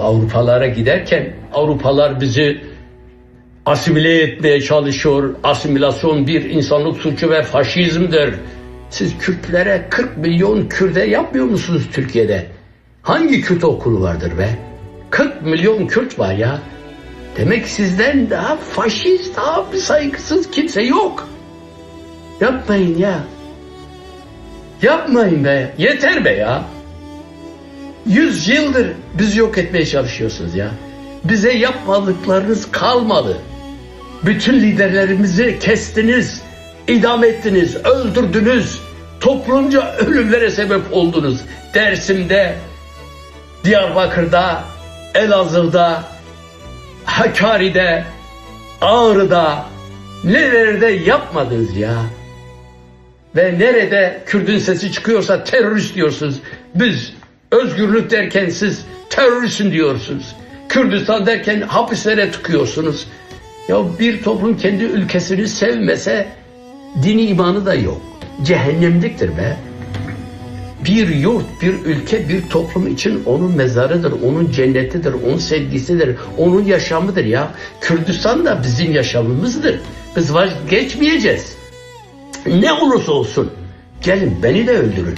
Avrupalara giderken Avrupalar bizi asimile etmeye çalışıyor. Asimilasyon bir insanlık suçu ve faşizmdir. Siz Kürtlere 40 milyon Kürde yapmıyor musunuz Türkiye'de? Hangi Kürt okulu vardır be? 40 milyon Kürt var ya. Demek sizden daha faşist, daha saygısız kimse yok. Yapmayın ya. Yapmayın be. Yeter be ya. Yüz yıldır bizi yok etmeye çalışıyorsunuz ya. Bize yapmadıklarınız kalmadı. Bütün liderlerimizi kestiniz, idam ettiniz, öldürdünüz. Toplumca ölümlere sebep oldunuz. Dersim'de, Diyarbakır'da, Elazığ'da, Hakkari'de, Ağrı'da, nerelerde yapmadınız ya. Ve nerede Kürdün sesi çıkıyorsa terörist diyorsunuz. Biz özgürlük derken siz teröristsin diyorsunuz. Kürdistan derken hapislere tıkıyorsunuz. Ya bir toplum kendi ülkesini sevmese dini imanı da yok. Cehennemliktir be. Bir yurt, bir ülke, bir toplum için onun mezarıdır, onun cennetidir, onun sevgisidir, onun yaşamıdır ya. Kürdistan da bizim yaşamımızdır. Biz vazgeçmeyeceğiz. Ne olursa olsun gelin beni de öldürün.